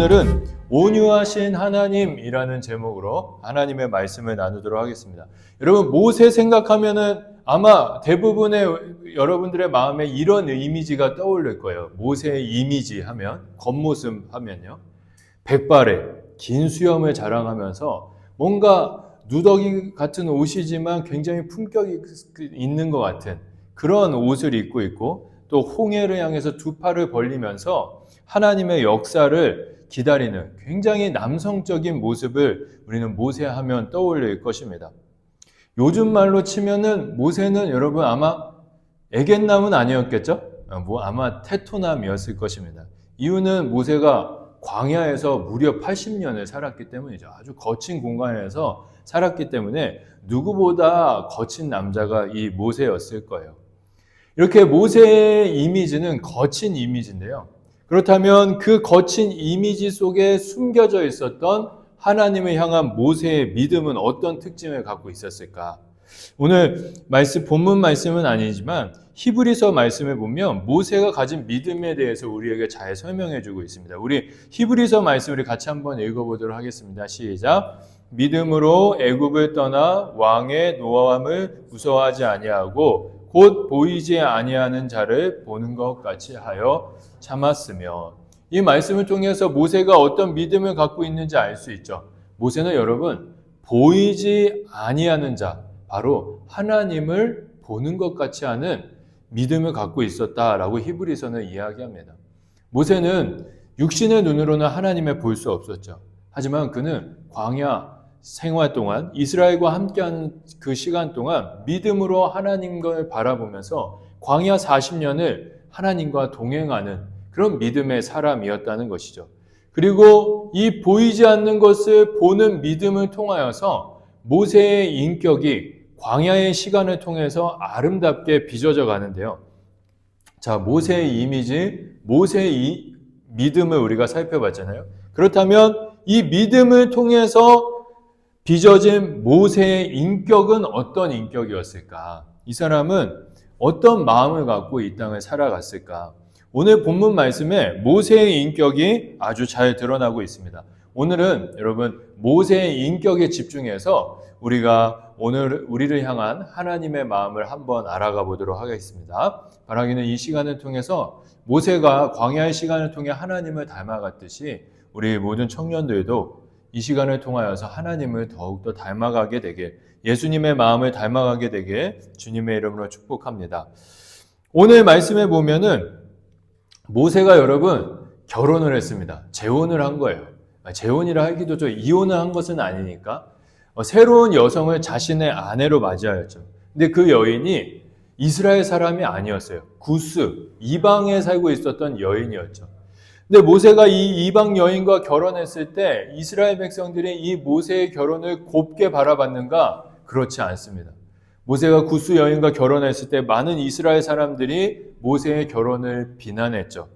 오늘은 온유하신 하나님이라는 제목으로 하나님의 말씀을 나누도록 하겠습니다. 여러분 모세 생각하면은 아마 대부분의 여러분들의 마음에 이런 이미지가 떠올릴 거예요. 모세의 이미지 하면 겉모습 하면요. 백발에 긴 수염을 자랑하면서 뭔가 누더기 같은 옷이지만 굉장히 품격이 있는 것 같은 그런 옷을 입고 있고 또 홍해를 향해서 두 팔을 벌리면서 하나님의 역사를 기다리는 굉장히 남성적인 모습을 우리는 모세하면 떠올릴 것입니다. 요즘 말로 치면은 모세는 여러분 아마 애견남은 아니었겠죠? 뭐 아마 테토남이었을 것입니다. 이유는 모세가 광야에서 무려 80년을 살았기 때문이죠. 아주 거친 공간에서 살았기 때문에 누구보다 거친 남자가 이 모세였을 거예요. 이렇게 모세의 이미지는 거친 이미지인데요. 그렇다면 그 거친 이미지 속에 숨겨져 있었던 하나님을 향한 모세의 믿음은 어떤 특징을 갖고 있었을까? 오늘 말씀 본문 말씀은 아니지만 히브리서 말씀을 보면 모세가 가진 믿음에 대해서 우리에게 잘 설명해 주고 있습니다. 우리 히브리서 말씀 우리 같이 한번 읽어 보도록 하겠습니다. 시작. 믿음으로 애굽을 떠나 왕의 노함을 무서워하지 아니하고 곧 보이지 아니하는 자를 보는 것 같이 하여 참았으며 이 말씀을 통해서 모세가 어떤 믿음을 갖고 있는지 알 수 있죠. 모세는 여러분 보이지 아니하는 자 바로 하나님을 보는 것 같이 하는 믿음을 갖고 있었다라고 히브리서는 이야기합니다. 모세는 육신의 눈으로는 하나님을 볼 수 없었죠. 하지만 그는 광야 생활 동안 이스라엘과 함께하는 그 시간 동안 믿음으로 하나님을 바라보면서 광야 40년을 하나님과 동행하는 그런 믿음의 사람이었다는 것이죠. 그리고 이 보이지 않는 것을 보는 믿음을 통하여서 모세의 인격이 광야의 시간을 통해서 아름답게 빚어져 가는데요. 자, 모세의 이미지, 모세의 믿음을 우리가 살펴봤잖아요. 그렇다면 이 믿음을 통해서 빚어진 모세의 인격은 어떤 인격이었을까? 이 사람은 어떤 마음을 갖고 이 땅을 살아갔을까? 오늘 본문 말씀에 모세의 인격이 아주 잘 드러나고 있습니다. 오늘은 여러분 모세의 인격에 집중해서 우리가 오늘 우리를 향한 하나님의 마음을 한번 알아가 보도록 하겠습니다. 바라기는 이 시간을 통해서 모세가 광야의 시간을 통해 하나님을 닮아갔듯이 우리 모든 청년들도 이 시간을 통하여서 하나님을 더욱더 닮아가게 되게 예수님의 마음을 닮아가게 되게 주님의 이름으로 축복합니다. 오늘 말씀에 보면은 모세가 여러분 결혼을 했습니다. 재혼을 한 거예요. 재혼이라 하기도 좀 이혼을 한 것은 아니니까 새로운 여성을 자신의 아내로 맞이하였죠. 근데 그 여인이 이스라엘 사람이 아니었어요. 구스 이방에 살고 있었던 여인이었죠. 근데 모세가 이 이방 여인과 결혼했을 때 이스라엘 백성들이 이 모세의 결혼을 곱게 바라봤는가? 그렇지 않습니다. 모세가 구스 여인과 결혼했을 때 많은 이스라엘 사람들이 모세의 결혼을 비난했죠.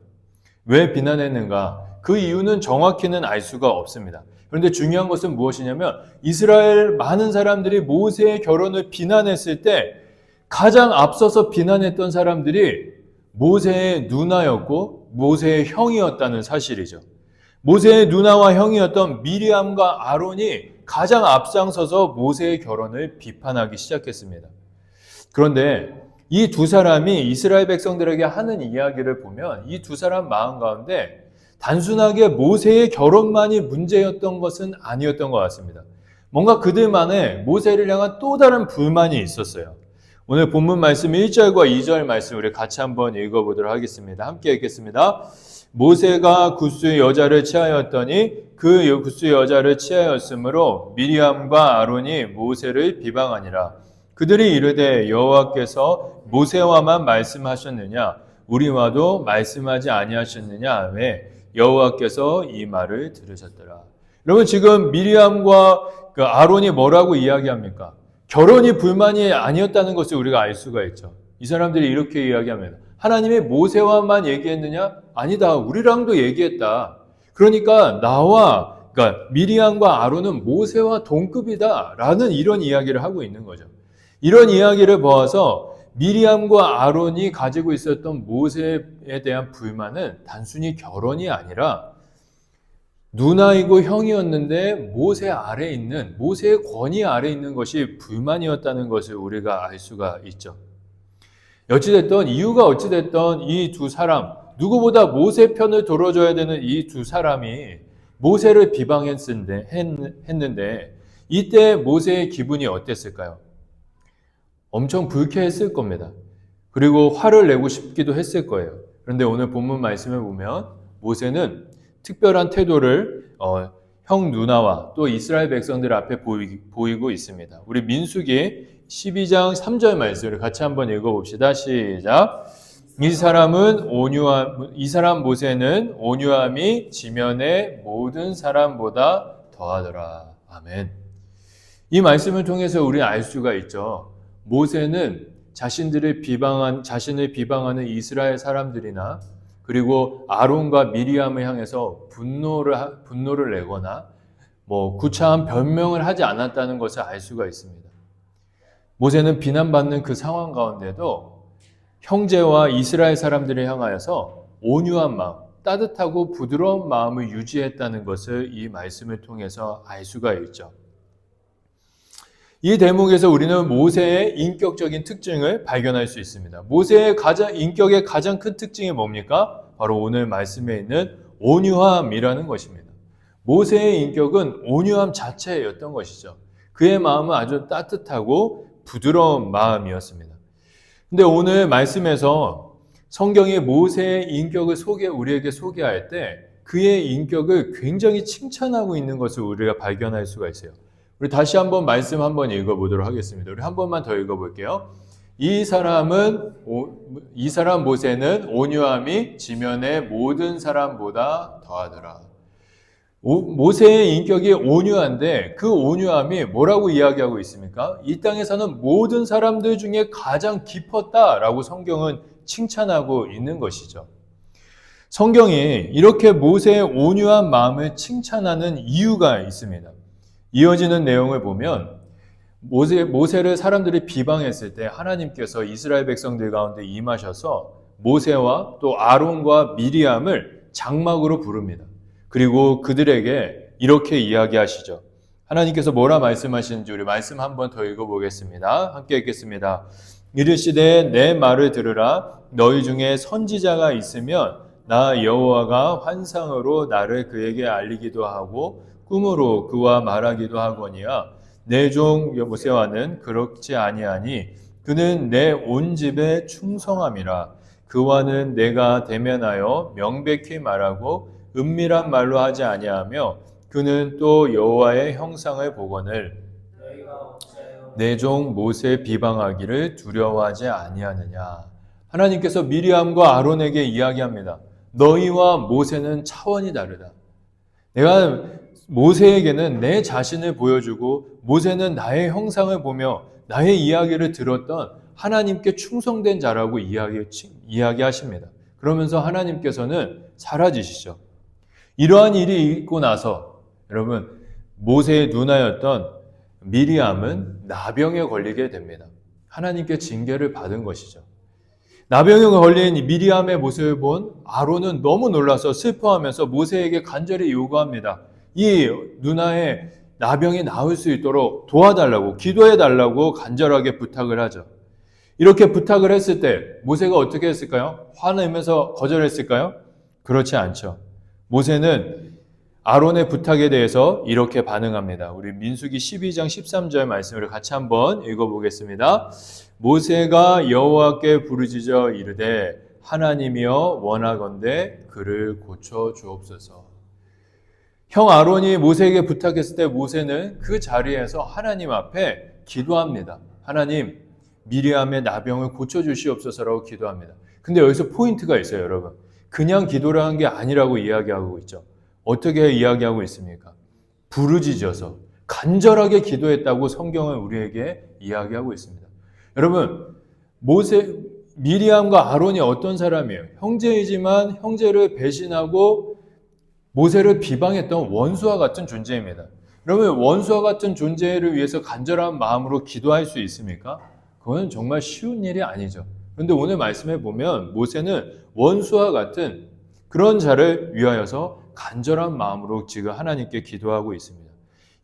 왜 비난했는가? 그 이유는 정확히는 알 수가 없습니다. 그런데 중요한 것은 무엇이냐면 이스라엘 많은 사람들이 모세의 결혼을 비난했을 때 가장 앞서서 비난했던 사람들이 모세의 누나였고 모세의 형이었다는 사실이죠. 모세의 누나와 형이었던 미리암과 아론이 가장 앞장서서 모세의 결혼을 비판하기 시작했습니다. 그런데 이 두 사람이 이스라엘 백성들에게 하는 이야기를 보면 이 두 사람 마음 가운데 단순하게 모세의 결혼만이 문제였던 것은 아니었던 것 같습니다. 뭔가 그들만의 모세를 향한 또 다른 불만이 있었어요. 오늘 본문 말씀 1절과 2절 말씀 우리 같이 한번 읽어보도록 하겠습니다. 함께 읽겠습니다. 모세가 구스의 여자를 취하였더니 그 구스의 여자를 취하였으므로 미리암과 아론이 모세를 비방하니라. 그들이 이르되 여호와께서 모세와만 말씀하셨느냐 우리와도 말씀하지 아니하셨느냐 왜 여호와께서 이 말을 들으셨더라. 여러분 지금 미리암과 그 아론이 뭐라고 이야기합니까? 결혼이 불만이 아니었다는 것을 우리가 알 수가 있죠. 이 사람들이 이렇게 이야기합니다. 하나님이 모세와만 얘기했느냐? 아니다. 우리랑도 얘기했다. 그러니까 나와 그러니까 미리암과 아론은 모세와 동급이다. 라는 이런 이야기를 하고 있는 거죠. 이런 이야기를 보아서 미리암과 아론이 가지고 있었던 모세에 대한 불만은 단순히 결혼이 아니라 누나이고 형이었는데 모세 아래 있는 모세의 권위 아래 있는 것이 불만이었다는 것을 우리가 알 수가 있죠. 어찌됐던 이유가 어찌됐던 이 두 사람 누구보다 모세 편을 들어줘야 되는 이 두 사람이 모세를 비방했는데 이때 모세의 기분이 어땠을까요? 엄청 불쾌했을 겁니다. 그리고 화를 내고 싶기도 했을 거예요. 그런데 오늘 본문 말씀을 보면 모세는 특별한 태도를 어, 형 누나와 또 이스라엘 백성들 앞에 보이, 보이 고 있습니다. 우리 민수기 12장 3절 말씀을 같이 한번 읽어봅시다. 시작. 이 사람은 온유함, 이 사람 모세는 온유함이 지면의 모든 사람보다 더하더라. 아멘. 이 말씀을 통해서 우리 알 수가 있죠. 모세는 자신들을 비방한 자신을 비방하는 이스라엘 사람들이나 그리고 아론과 미리암을 향해서 분노를 분노를 내거나 뭐 구차한 변명을 하지 않았다는 것을 알 수가 있습니다. 모세는 비난받는 그 상황 가운데도 형제와 이스라엘 사람들을 향하여서 온유한 마음, 따뜻하고 부드러운 마음을 유지했다는 것을 이 말씀을 통해서 알 수가 있죠. 이 대목에서 우리는 모세의 인격적인 특징을 발견할 수 있습니다. 모세의 가장 인격의 가장 큰 특징이 뭡니까? 바로 오늘 말씀에 있는 온유함이라는 것입니다. 모세의 인격은 온유함 자체였던 것이죠. 그의 마음은 아주 따뜻하고 부드러운 마음이었습니다. 근데 오늘 말씀에서 성경이 모세의 인격을 소개 우리에게 소개할 때 그의 인격을 굉장히 칭찬하고 있는 것을 우리가 발견할 수가 있어요. 우리 다시 한번 말씀 한번 읽어보도록 하겠습니다. 우리 한 번만 더 읽어볼게요. 이 사람은 이 사람 모세는 온유함이 지면의 모든 사람보다 더하더라. 모세의 인격이 온유한데 그 온유함이 뭐라고 이야기하고 있습니까? 이 땅에 사는 모든 사람들 중에 가장 깊었다라고 성경은 칭찬하고 있는 것이죠. 성경이 이렇게 모세의 온유한 마음을 칭찬하는 이유가 있습니다. 이어지는 내용을 보면 모세, 모세를 사람들이 비방했을 때 하나님께서 이스라엘 백성들 가운데 임하셔서 모세와 또 아론과 미리암을 장막으로 부릅니다. 그리고 그들에게 이렇게 이야기하시죠. 하나님께서 뭐라 말씀하시는지 우리 말씀 한번 더 읽어보겠습니다. 함께 읽겠습니다. 이르시되 내 말을 들으라 너희 중에 선지자가 있으면 나 여호와가 환상으로 나를 그에게 알리기도 하고 꿈으로 그와 말하기도 하거니와 내종 모세와는 그렇지 아니하니 그는 내 온 집에 충성함이라 그와는 내가 대면하여 명백히 말하고 은밀한 말로 하지 아니하며 그는 또 여호와의 형상을 보거늘 내 종 모세 비방하기를 두려워하지 아니하느냐 하나님께서 미리암과 아론에게 이야기합니다. 너희와 모세는 차원이 다르다. 내가 모세에게는 내 자신을 보여주고 모세는 나의 형상을 보며 나의 이야기를 들었던 하나님께 충성된 자라고 이야기, 이야기하십니다. 그러면서 하나님께서는 사라지시죠. 이러한 일이 있고 나서 여러분 모세의 누나였던 미리암은 나병에 걸리게 됩니다. 하나님께 징계를 받은 것이죠. 나병에 걸린 미리암의 모습을 본 아론은 너무 놀라서 슬퍼하면서 모세에게 간절히 요구합니다. 이 누나의 나병이 나을 수 있도록 도와달라고 기도해 달라고 간절하게 부탁을 하죠. 이렇게 부탁을 했을 때 모세가 어떻게 했을까요? 화내면서 거절했을까요? 그렇지 않죠. 모세는 아론의 부탁에 대해서 이렇게 반응합니다. 우리 민수기 12장 13절 말씀을 같이 한번 읽어보겠습니다. 모세가 여호와께 부르짖어 이르되 하나님이여 원하건대 그를 고쳐 주옵소서. 형 아론이 모세에게 부탁했을 때 모세는 그 자리에서 하나님 앞에 기도합니다. 하나님, 미리암의 나병을 고쳐주시옵소서라고 기도합니다. 근데 여기서 포인트가 있어요, 여러분. 그냥 기도를 한게 아니라고 이야기하고 있죠. 어떻게 이야기하고 있습니까? 부르짖어서 간절하게 기도했다고 성경은 우리에게 이야기하고 있습니다. 여러분, 모세, 미리암과 아론이 어떤 사람이에요? 형제이지만 형제를 배신하고 모세를 비방했던 원수와 같은 존재입니다. 그러면 원수와 같은 존재를 위해서 간절한 마음으로 기도할 수 있습니까? 그건 정말 쉬운 일이 아니죠. 그런데 오늘 말씀해 보면 모세는 원수와 같은 그런 자를 위하여서 간절한 마음으로 지금 하나님께 기도하고 있습니다.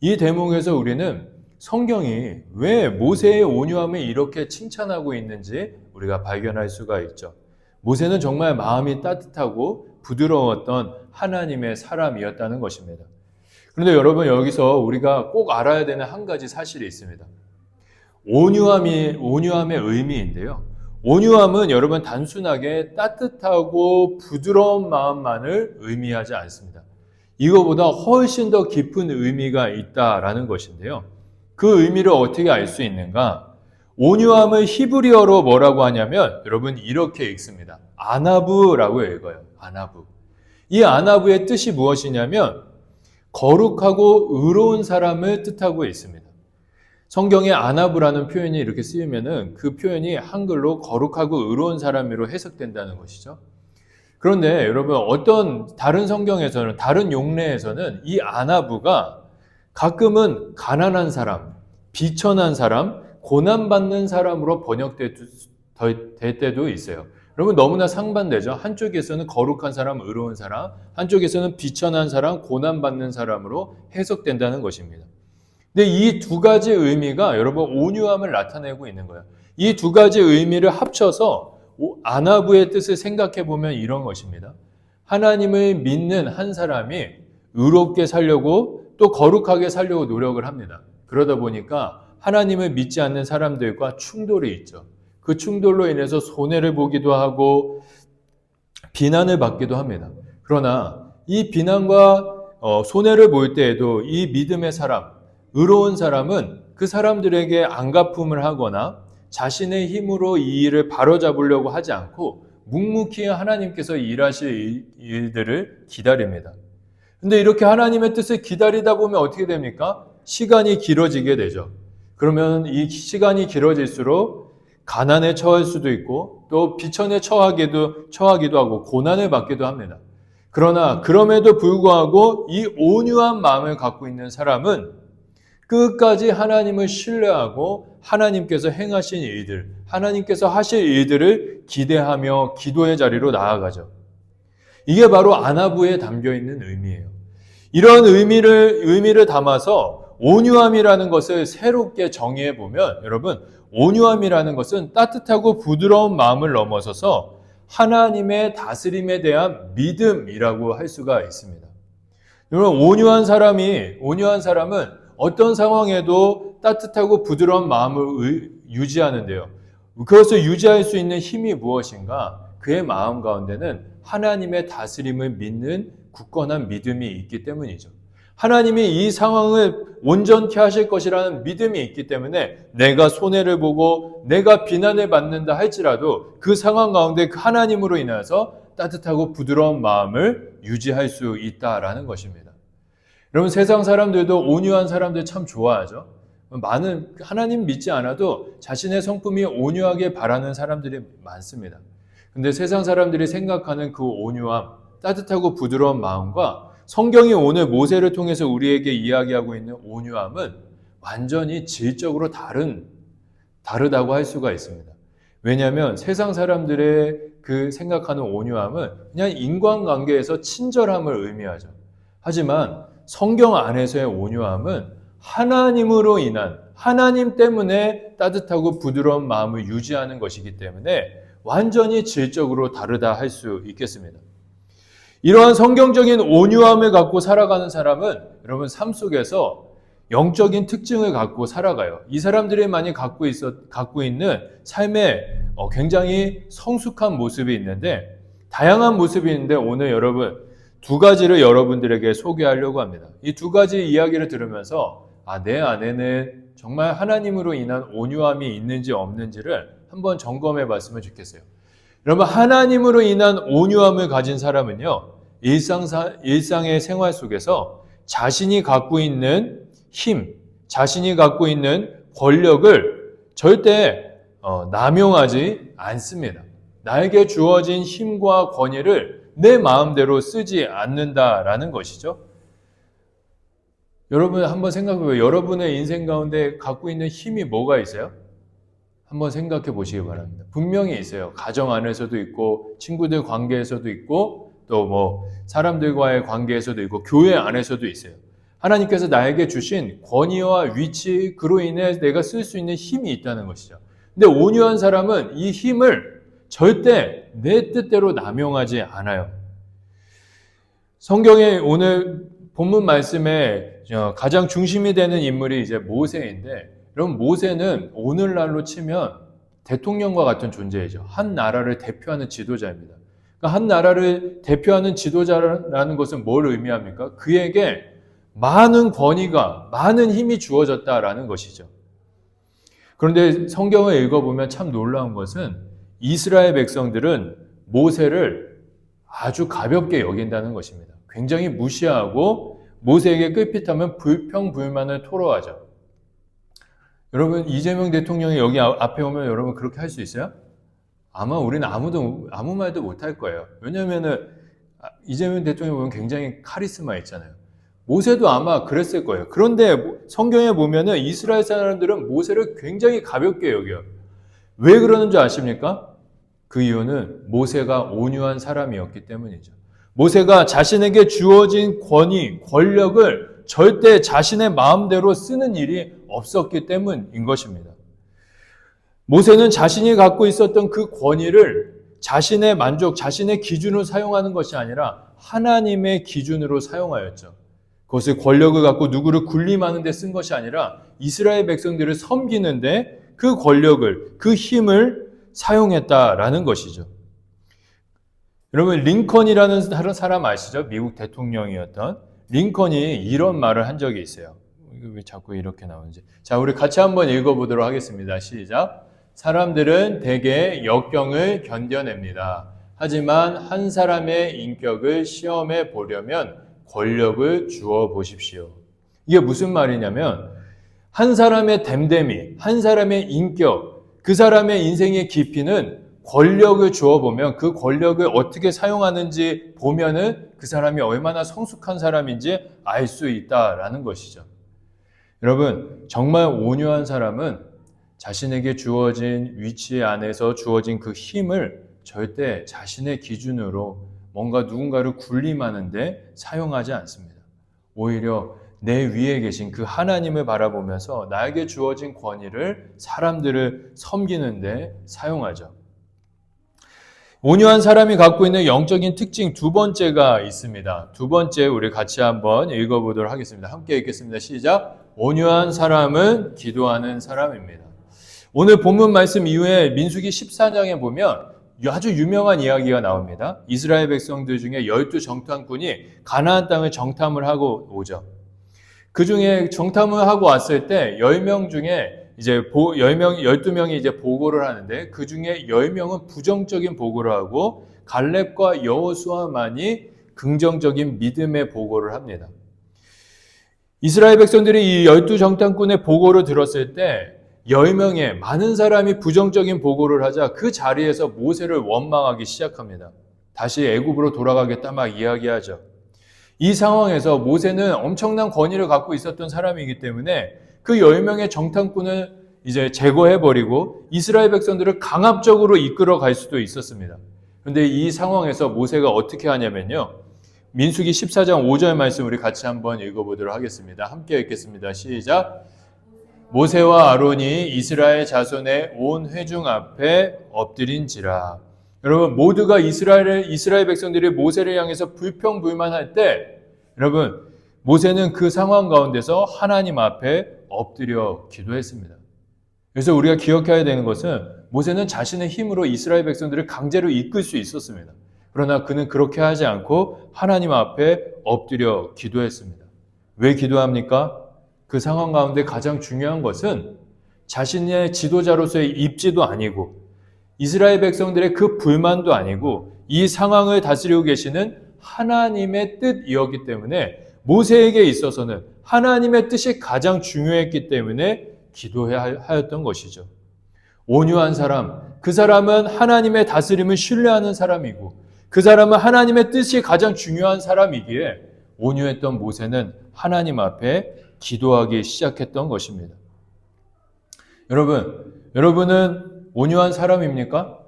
이 대목에서 우리는 성경이 왜 모세의 온유함을 이렇게 칭찬하고 있는지 우리가 발견할 수가 있죠. 모세는 정말 마음이 따뜻하고 부드러웠던 하나님의 사람이었다는 것입니다. 그런데 여러분 여기서 우리가 꼭 알아야 되는 한 가지 사실이 있습니다. 온유함이 온유함의 의미인데요. 온유함은 여러분 단순하게 따뜻하고 부드러운 마음만을 의미하지 않습니다. 이거보다 훨씬 더 깊은 의미가 있다라는 것인데요. 그 의미를 어떻게 알 수 있는가? 온유함을 히브리어로 뭐라고 하냐면 여러분 이렇게 읽습니다. 아나브라고 읽어요. 아나브. 이 아나브의 뜻이 무엇이냐면 거룩하고 의로운 사람을 뜻하고 있습니다. 성경에 아나브라는 표현이 이렇게 쓰이면은 그 표현이 한글로 거룩하고 의로운 사람으로 해석된다는 것이죠. 그런데 여러분 어떤 다른 성경에서는 다른 용례에서는 이 아나브가 가끔은 가난한 사람, 비천한 사람, 고난받는 사람으로 번역될 때도 있어요. 여러분 너무나 상반되죠. 한쪽에서는 거룩한 사람, 의로운 사람, 한쪽에서는 비천한 사람, 고난받는 사람으로 해석된다는 것입니다. 근데 이 두 가지 의미가 여러분 온유함을 나타내고 있는 거예요. 이 두 가지 의미를 합쳐서 아나부의 뜻을 생각해 보면 이런 것입니다. 하나님을 믿는 한 사람이 의롭게 살려고 또 거룩하게 살려고 노력을 합니다. 그러다 보니까 하나님을 믿지 않는 사람들과 충돌이 있죠. 그 충돌로 인해서 손해를 보기도 하고 비난을 받기도 합니다. 그러나 이 비난과 어, 손해를 볼 때에도 이 믿음의 사람, 의로운 사람은 그 사람들에게 안갚음을 하거나 자신의 힘으로 이 일을 바로잡으려고 하지 않고 묵묵히 하나님께서 일하실 일들을 기다립니다. 근데 이렇게 하나님의 뜻을 기다리다 보면 어떻게 됩니까? 시간이 길어지게 되죠. 그러면 이 시간이 길어질수록 가난에 처할 수도 있고 또 비천에 처하기도 처하기도 하고 고난을 받기도 합니다. 그러나 그럼에도 불구하고 이 온유한 마음을 갖고 있는 사람은 끝까지 하나님을 신뢰하고 하나님께서 행하신 일들, 하나님께서 하실 일들을 기대하며 기도의 자리로 나아가죠. 이게 바로 아나부에 담겨 있는 의미예요. 이런 의미를 의미를 담아서 온유함이라는 것을 새롭게 정의해 보면 여러분 온유함이라는 것은 따뜻하고 부드러운 마음을 넘어서서 하나님의 다스림에 대한 믿음이라고 할 수가 있습니다. 여러분 온유한 사람이 온유한 사람은 어떤 상황에도 따뜻하고 부드러운 마음을 유지하는데요. 그것을 유지할 수 있는 힘이 무엇인가? 그의 마음 가운데는 하나님의 다스림을 믿는 굳건한 믿음이 있기 때문이죠. 하나님이 이 상황을 온전케 하실 것이라는 믿음이 있기 때문에 내가 손해를 보고 내가 비난을 받는다 할지라도 그 상황 가운데 그 하나님으로 인해서 따뜻하고 부드러운 마음을 유지할 수 있다라는 것입니다. 여러분 세상 사람들도 온유한 사람들 참 좋아하죠. 많은 하나님 믿지 않아도 자신의 성품이 온유하게 바라는 사람들이 많습니다. 근데 세상 사람들이 생각하는 그 온유함, 따뜻하고 부드러운 마음과 성경이 오늘 모세를 통해서 우리에게 이야기하고 있는 온유함은 완전히 질적으로 다른 다르다고 할 수가 있습니다. 왜냐하면 세상 사람들의 그 생각하는 온유함은 그냥 인간관계에서 친절함을 의미하죠. 하지만 성경 안에서의 온유함은 하나님으로 인한 하나님 때문에 따뜻하고 부드러운 마음을 유지하는 것이기 때문에 완전히 질적으로 다르다 할 수 있겠습니다. 이러한 성경적인 온유함을 갖고 살아가는 사람은 여러분 삶 속에서 영적인 특징을 갖고 살아가요. 이 사람들이 많이 갖고 있어 갖고 있는 삶에 어, 굉장히 성숙한 모습이 있는데 다양한 모습이 있는데 오늘 여러분 두 가지를 여러분들에게 소개하려고 합니다. 이 두 가지 이야기를 들으면서 아, 내 안에는 정말 하나님으로 인한 온유함이 있는지 없는지를 한번 점검해 봤으면 좋겠어요. 여러분, 하나님으로 인한 온유함을 가진 사람은요, 일상사, 일상의 생활 속에서 자신이 갖고 있는 힘, 자신이 갖고 있는 권력을 절대 어, 남용하지 않습니다. 나에게 주어진 힘과 권위를 내 마음대로 쓰지 않는다라는 것이죠. 여러분 한번 생각해 보세요. 여러분의 인생 가운데 갖고 있는 힘이 뭐가 있어요? 한번 생각해 보시기 바랍니다. 분명히 있어요. 가정 안에서도 있고, 친구들 관계에서도 있고, 또 뭐 사람들과의 관계에서도 있고 교회 안에서도 있어요. 하나님께서 나에게 주신 권위와 위치 그로 인해 내가 쓸 수 있는 힘이 있다는 것이죠. 근데 온유한 사람은 이 힘을 절대 내 뜻대로 남용하지 않아요. 성경에 오늘 본문 말씀에 가장 중심이 되는 인물이 이제 모세인데, 여러분 모세는 오늘날로 치면 대통령과 같은 존재이죠. 한 나라를 대표하는 지도자입니다. 그러니까 한 나라를 대표하는 지도자라는 것은 뭘 의미합니까? 그에게 많은 권위가, 많은 힘이 주어졌다라는 것이죠. 그런데 성경을 읽어보면 참 놀라운 것은 이스라엘 백성들은 모세를 아주 가볍게 여긴다는 것입니다. 굉장히 무시하고 모세에게 끌핏하면 불평불만을 토로하죠. 여러분 이재명 대통령이 여기 앞에 오면 여러분 그렇게 할 수 있어요? 아마 우리는 아무도 아무 말도 못 할 거예요. 왜냐하면은 이재명 대통령 보면 굉장히 카리스마 있잖아요. 모세도 아마 그랬을 거예요. 그런데 성경에 보면은 이스라엘 사람들은 모세를 굉장히 가볍게 여겨요. 왜 그러는 줄 아십니까? 그 이유는 모세가 온유한 사람이었기 때문이죠. 모세가 자신에게 주어진 권위, 권력을 절대 자신의 마음대로 쓰는 일이 없었기 때문인 것입니다. 모세는 자신이 갖고 있었던 그 권위를 자신의 만족, 자신의 기준으로 사용하는 것이 아니라 하나님의 기준으로 사용하였죠. 그것을 권력을 갖고 누구를 군림하는 데 쓴 것이 아니라 이스라엘 백성들을 섬기는데 그 권력을, 그 힘을 사용했다라는 것이죠. 여러분, 링컨이라는 사람 아시죠? 미국 대통령이었던 링컨이 이런 말을 한 적이 있어요. 왜 자꾸 이렇게 나오는지. 자, 우리 같이 한번 읽어보도록 하겠습니다. 시작. 사람들은 대개 역경을 견뎌냅니다. 하지만 한 사람의 인격을 시험해 보려면 권력을 주어 보십시오. 이게 무슨 말이냐면, 한 사람의 댐댐이, 한 사람의 인격, 그 사람의 인생의 깊이는 권력을 주어보면 그 권력을 어떻게 사용하는지 보면은 그 사람이 얼마나 성숙한 사람인지 알 수 있다라는 것이죠. 여러분, 정말 온유한 사람은 자신에게 주어진 위치 안에서 주어진 그 힘을 절대 자신의 기준으로 뭔가 누군가를 군림하는데 사용하지 않습니다. 오히려 내 위에 계신 그 하나님을 바라보면서 나에게 주어진 권위를 사람들을 섬기는데 사용하죠. 온유한 사람이 갖고 있는 영적인 특징 두 번째가 있습니다. 두 번째 우리 같이 한번 읽어보도록 하겠습니다. 함께 읽겠습니다. 시작. 온유한 사람은 기도하는 사람입니다. 오늘 본문 말씀 이후에 민수기 14장에 보면 아주 유명한 이야기가 나옵니다. 이스라엘 백성들 중에 열두 정탐꾼이 가나안 땅을 정탐을 하고 오죠. 그 중에 정탐을 하고 왔을 때 10명 중에 이제 보, 10명, 12명이 이제 보고를 하는데 그 중에 10명은 부정적인 보고를 하고 갈렙과 여호수아만이 긍정적인 믿음의 보고를 합니다. 이스라엘 백성들이 이 열두 정탐꾼의 보고를 들었을 때 10명의 많은 사람이 부정적인 보고를 하자 그 자리에서 모세를 원망하기 시작합니다. 다시 애굽으로 돌아가겠다 막 이야기하죠. 이 상황에서 모세는 엄청난 권위를 갖고 있었던 사람이기 때문에 그 10명의 정탐꾼을 이제 제거해버리고 이스라엘 백성들을 강압적으로 이끌어 갈 수도 있었습니다. 그런데 이 상황에서 모세가 어떻게 하냐면요. 민수기 14장 5절 말씀 우리 같이 한번 읽어보도록 하겠습니다. 함께 읽겠습니다. 시작. 모세와 아론이 이스라엘 자손의 온 회중 앞에 엎드린지라. 여러분 모두가 이스라엘 이스라엘 백성들이 모세를 향해서 불평불만할 때 여러분 모세는 그 상황 가운데서 하나님 앞에 엎드려 기도했습니다. 그래서 우리가 기억해야 되는 것은 모세는 자신의 힘으로 이스라엘 백성들을 강제로 이끌 수 있었습니다. 그러나 그는 그렇게 하지 않고 하나님 앞에 엎드려 기도했습니다. 왜 기도합니까? 그 상황 가운데 가장 중요한 것은 자신의 지도자로서의 입지도 아니고 이스라엘 백성들의 그 불만도 아니고 이 상황을 다스리고 계시는 하나님의 뜻이었기 때문에 모세에게 있어서는 하나님의 뜻이 가장 중요했기 때문에 기도하였던 것이죠. 온유한 사람, 그 사람은 하나님의 다스림을 신뢰하는 사람이고 그 사람은 하나님의 뜻이 가장 중요한 사람이기에 온유했던 모세는 하나님 앞에 기도하기 시작했던 것입니다. 여러분, 여러분은 온유한 사람입니까?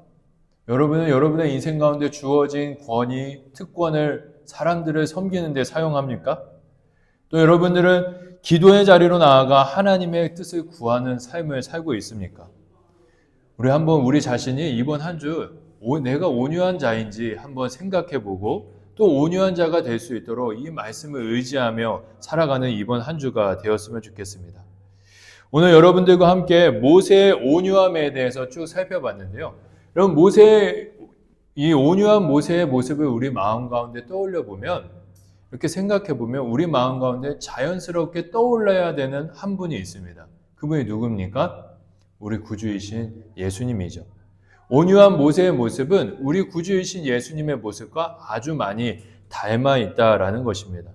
여러분은 여러분의 인생 가운데 주어진 권위, 특권을 사람들을 섬기는 데 사용합니까? 또 여러분들은 기도의 자리로 나아가 하나님의 뜻을 구하는 삶을 살고 있습니까? 우리 한번 우리 자신이 이번 한 주 내가 온유한 자인지 한번 생각해 보고 또 온유한 자가 될 수 있도록 이 말씀을 의지하며 살아가는 이번 한 주가 되었으면 좋겠습니다. 오늘 여러분들과 함께 모세의 온유함에 대해서 쭉 살펴봤는데요. 여러분 모세 이 온유한 모세의 모습을 우리 마음 가운데 떠올려 보면 이렇게 생각해 보면 우리 마음 가운데 자연스럽게 떠올라야 되는 한 분이 있습니다. 그분이 누굽니까? 우리 구주이신 예수님이죠. 온유한 모세의 모습은 우리 구주이신 예수님의 모습과 아주 많이 닮아 있다라는 것입니다.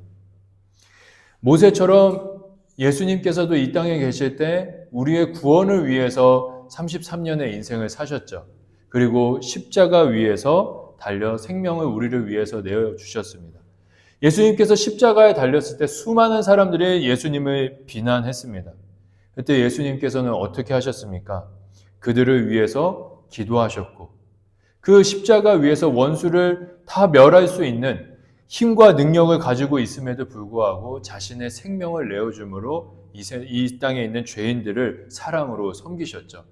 모세처럼 예수님께서도 이 땅에 계실 때 우리의 구원을 위해서 33년의 인생을 사셨죠. 그리고 십자가 위에서 달려 생명을 우리를 위해서 내어 주셨습니다. 예수님께서 십자가에 달렸을 때 수많은 사람들이 예수님을 비난했습니다. 그때 예수님께서는 어떻게 하셨습니까? 그들을 위해서 기도하셨고 그 십자가 위에서 원수를 다 멸할 수 있는 힘과 능력을 가지고 있음에도 불구하고 자신의 생명을 내어줌으로 이, 땅에 있는 죄인들을 사랑으로 섬기셨죠.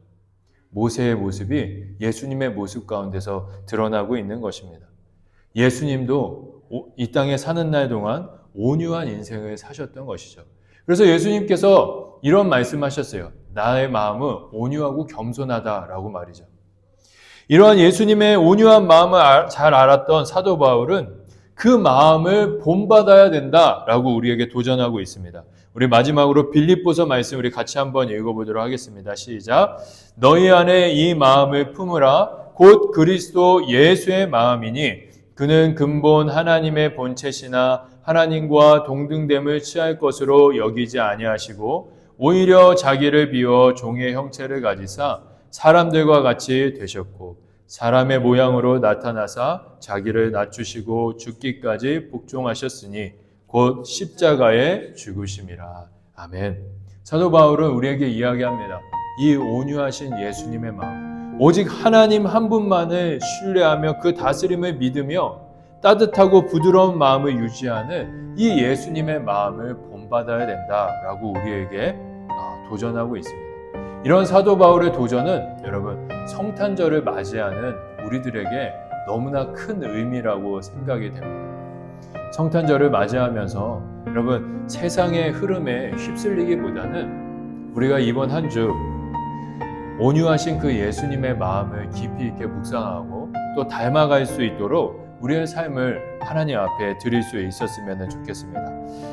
모세의 모습이 예수님의 모습 가운데서 드러나고 있는 것입니다. 예수님도 이 땅에 사는 날 동안 온유한 인생을 사셨던 것이죠. 그래서 예수님께서 이런 말씀하셨어요. 나의 마음은 온유하고 겸손하다라고 말이죠. 이러한 예수님의 온유한 마음을 잘 알았던 사도 바울은 그 마음을 본받아야 된다라고 우리에게 도전하고 있습니다. 우리 마지막으로 빌립보서 말씀 우리 같이 한번 읽어보도록 하겠습니다. 시작. 너희 안에 이 마음을 품으라 곧 그리스도 예수의 마음이니 그는 근본 하나님의 본체시나 하나님과 동등됨을 취할 것으로 여기지 아니하시고 오히려 자기를 비워 종의 형체를 가지사 사람들과 같이 되셨고 사람의 모양으로 나타나사 자기를 낮추시고 죽기까지 복종하셨으니 곧 십자가에 죽으심이라. 아멘. 사도 바울은 우리에게 이야기합니다. 이 온유하신 예수님의 마음. 오직 하나님 한 분만을 신뢰하며 그 다스림을 믿으며 따뜻하고 부드러운 마음을 유지하는 이 예수님의 마음을 본받아야 된다라고 우리에게 어, 도전하고 있습니다. 이런 사도 바울의 도전은 여러분 성탄절을 맞이하는 우리들에게 너무나 큰 의미라고 생각이 됩니다. 성탄절을 맞이하면서 여러분 세상의 흐름에 휩쓸리기보다는 우리가 이번 한주 온유하신 그 예수님의 마음을 깊이 있게 묵상하고 또 닮아갈 수 있도록 우리의 삶을 하나님 앞에 드릴 수 있었으면 좋겠습니다.